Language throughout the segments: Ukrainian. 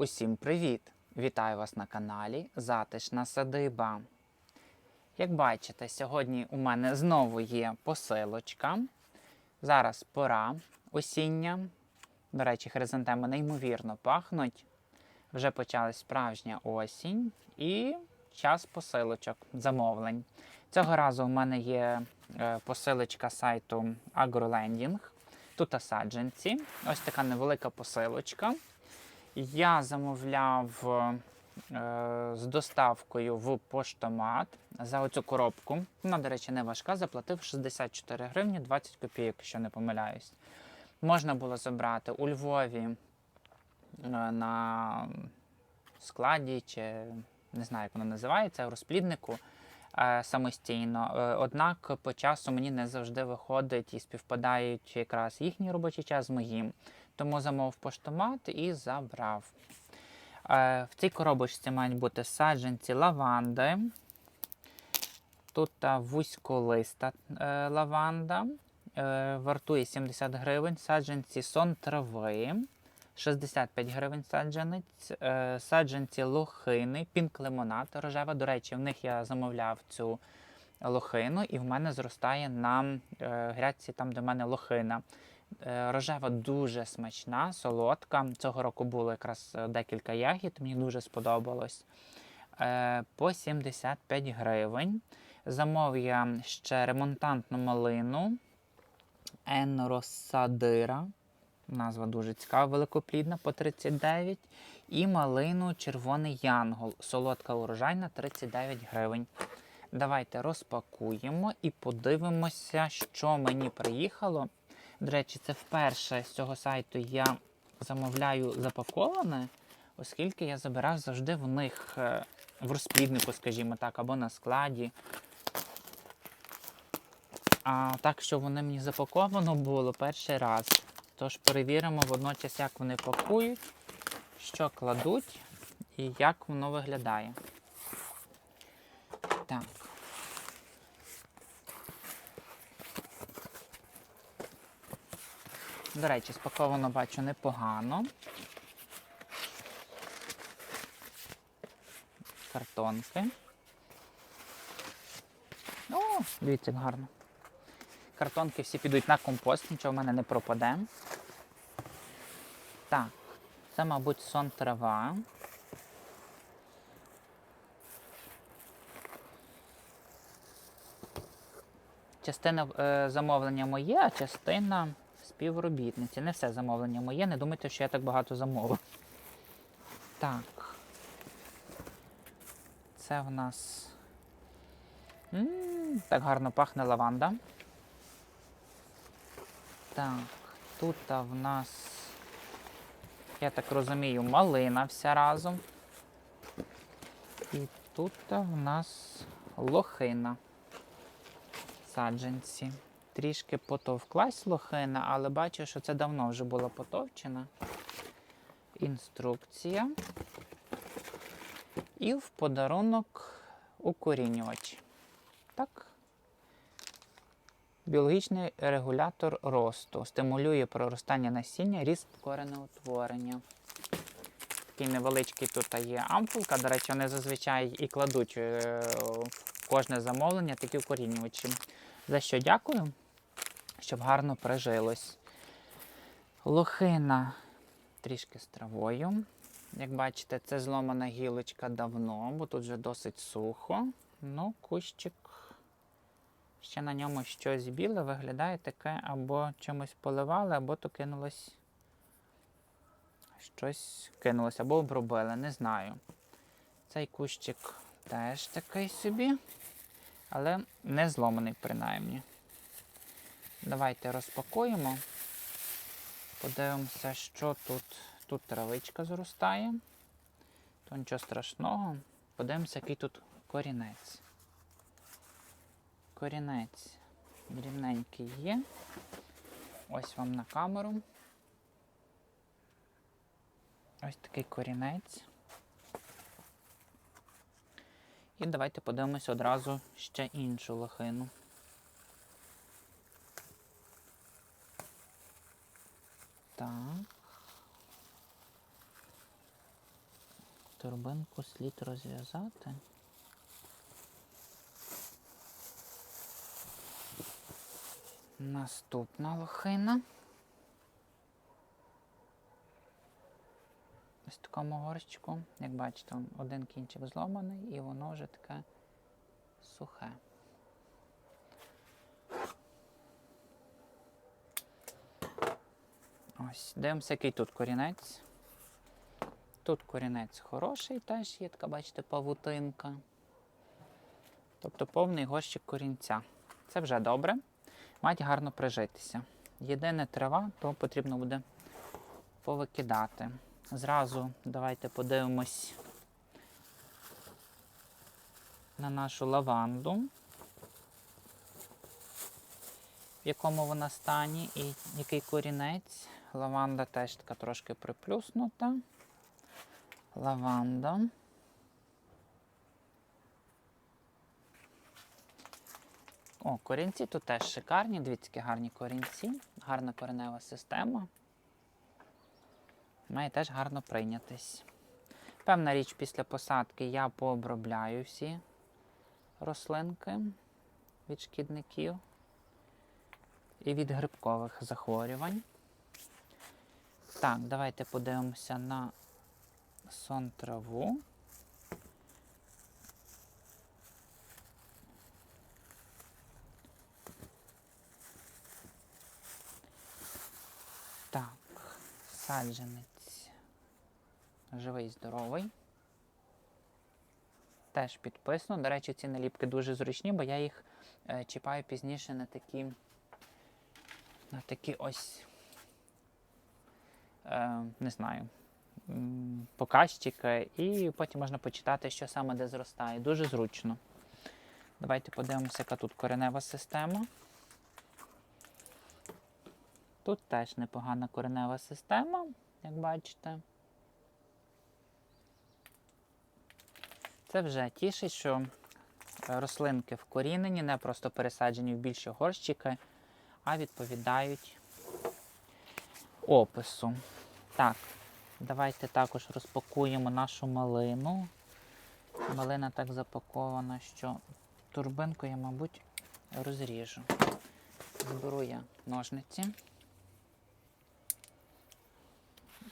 Усім привіт! Вітаю вас на каналі Затишна Садиба. Як бачите, сьогодні у мене знову є посилочка. Зараз пора осіння. До речі, хризантеми неймовірно пахнуть. Вже почалась справжня осінь і час посилочок, замовлень. Цього разу у мене є е, посилочка сайту AgroLending. Тут саджанці. Ось така невелика посилочка. Я замовляв е, з доставкою в поштомат за оцю коробку. Вона, до речі, не важка. Заплатив 64 гривні 20 копійок, якщо не помиляюсь. Можна було забрати у Львові е, на складі, чи не знаю, як воно називається, розпліднику е, самостійно. Е, Однак по часу мені не завжди виходить і співпадають якраз їхній робочий час з моїм. Тому замовив поштомат і забрав. Е, В цій коробочці мають бути саджанці лаванди. Тут та вузьколиста е, лаванда. Е, Вартує 70 гривень. Саджанці сон трави. 65 гривень саджанець. Е, Саджанці лохини, пінк лимонад рожева. До речі, в них я замовляв цю лохину, і в мене зростає на е, грядці, там, де в мене лохина. Е, Рожева дуже смачна, солодка. Цього року було якраз е, декілька ягід, мені дуже сподобалось. Е, По 75 гривень. Замов я ще ремонтантну малину Енросадира. Назва дуже цікава, великоплідна по 39. І малину Червоний Янгол. Солодка урожайна 39 гривень. Давайте розпакуємо і подивимося, що мені приїхало. До речі, це вперше з цього сайту я замовляю запаковане, оскільки я забирав завжди в них е, в розпліднику, скажімо так, або на складі. А так, що вони мені запаковано було перший раз. Тож перевіримо водночас, як вони пакують, що кладуть і як воно виглядає. Так. До речі, спаковано бачу непогано. Картонки. О, дивіться, як гарно. Картонки всі підуть на компост, нічого в мене не пропаде. Так, це, мабуть, сон трава. Частина е, замовлення моє, а частина співробітниці. Не все замовлення моє. Не думайте, що я так багато замовив. Так. Це в нас. М, так гарно пахне лаванда. Так, тут в нас, я так розумію, малина вся разом. І тут в нас лохина. Саджанці. Трішки потовклась лохина, але бачу, що це давно вже була потовчена. Інструкція. І в подарунок укорінювач. Так. Біологічний регулятор росту. Стимулює проростання насіння, ріст коренеутворення. Такий невеличкий тут є ампулка. До речі, вони зазвичай і кладуть е, в кожне замовлення такі укорінювачі. За що дякую, щоб гарно прижилось. Лохина трішки з травою. Як бачите, це зломана гілочка давно, бо тут вже досить сухо. Ну, кущик ще на ньому щось біле виглядає таке, або чимось поливали, або то кинулось щось кинулось, або обробили, не знаю. Цей кущик теж такий собі, але не зломаний принаймні. Давайте розпакуємо. Подивимося, що тут. Тут травичка зростає. То нічого страшного. Подивимося, який тут корінець. Корінець рівненький є. Ось вам на камеру. Ось такий корінець. І давайте подивимося одразу ще іншу лохину. Так. Торбинку слід розв'язати. Наступна лохина. Ось в такому горщику. Як бачите, один кінчик зломаний і воно вже таке сухе. Ось, дивимося, який тут корінець. Тут корінець хороший, теж є така, бачите, павутинка. Тобто повний горщик корінця. Це вже добре. Мають гарно прижитися. Єдине трава, то потрібно буде повикидати. Зразу давайте подивимось на нашу лаванду, в якому вона стані і який корінець. Лаванда теж така трошки приплюснута. Лаванда. О, корінці тут теж шикарні, дивіться, які гарні корінці, гарна коренева система. Має теж гарно прийнятись. Певна річ, після посадки я пообробляю всі рослинки від шкідників і від грибкових захворювань. Так, давайте подивимося на сон траву. Так, саджанець живий, здоровий. Теж підписано. До речі, ці наліпки дуже зручні, бо я їх е, чіпаю пізніше на такі, на такі ось, е, не знаю, показчики, і потім можна почитати, що саме де зростає. Дуже зручно. Давайте подивимося, яка тут коренева система. Тут теж непогана коренева система, як бачите. Це вже тішить, що рослинки вкорінені, не просто пересаджені в більші горщики, а відповідають опису. Так, давайте також розпакуємо нашу малину. Малина так запакована, що турбинку я, мабуть, розріжу. Зберу я ножниці.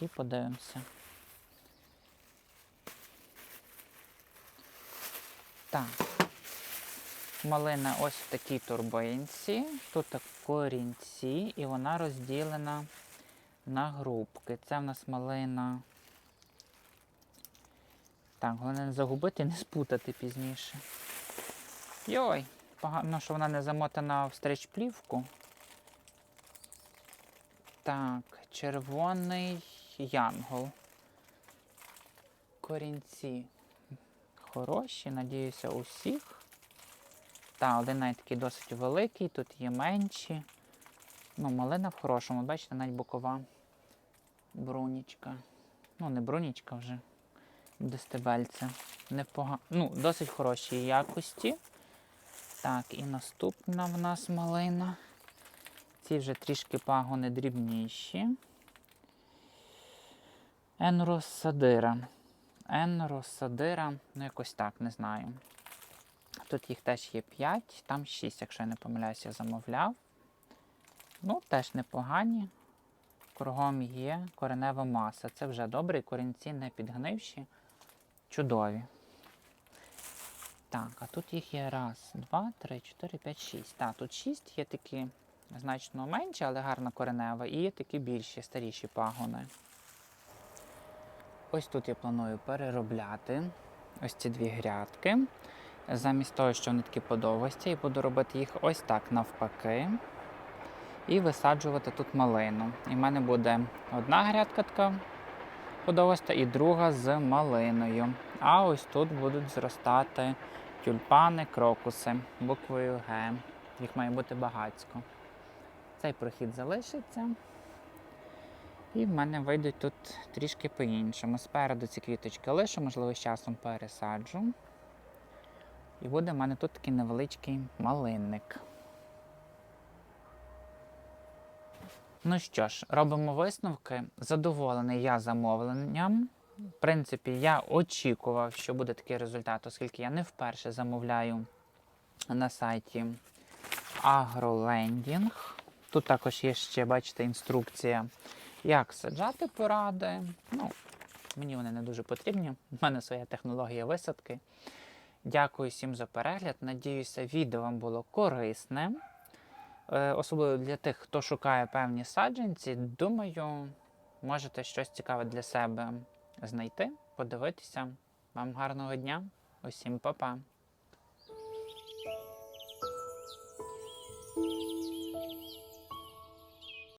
І подивимося. Так. Малина ось в такій турбинці. Тут корінці, і вона розділена на групки. Це в нас малина. Так, головне не загубити і не спутати пізніше. Йой, погано, що вона не замотана в стрич-плівку. Так, червоний янгол. Корінці хороші, надіюся, усіх. Та, один навіть такий досить великий, тут є менші. Ну, малина в хорошому, бачите, навіть бокова брунічка. Ну, не брунічка вже, дестебельце. Непога... Ну, досить хороші якості. Так, і наступна в нас малина. Ці вже трішки пагони дрібніші. Енросадира. Енросадира, ну якось так, не знаю. Тут їх теж є 5, там 6, якщо я не помиляюся, замовляв. Ну, теж непогані. Кругом є коренева маса. Це вже добре, і корінці не підгнивші, чудові. Так, а тут їх є раз, два, три, чотири, п'ять, шість. Так, тут шість є такі значно менші, але гарна коренева, і є такі більші, старіші пагони. Ось тут я планую переробляти ось ці дві грядки. Замість того, що вони такі подовгості, я буду робити їх ось так навпаки. І висаджувати тут малину. І в мене буде одна грядка така подовгаста і друга з малиною. А ось тут будуть зростати тюльпани, крокуси буквою Г. Їх має бути багацько. Цей прохід залишиться. І в мене вийдуть тут трішки по-іншому. Спереду ці квіточки лишу, можливо, з часом пересаджу. І буде в мене тут такий невеличкий малинник. Ну що ж, робимо висновки. Задоволений я замовленням. В принципі, я очікував, що буде такий результат, оскільки я не вперше замовляю на сайті AgroLending. Тут також є ще, бачите, інструкція, як саджати поради. Ну, мені вони не дуже потрібні. У мене своя технологія висадки. Дякую всім за перегляд. Надіюся, відео вам було корисне. Е, Особливо для тих, хто шукає певні саджанці. Думаю, можете щось цікаве для себе знайти, подивитися. Вам гарного дня. Усім па-па.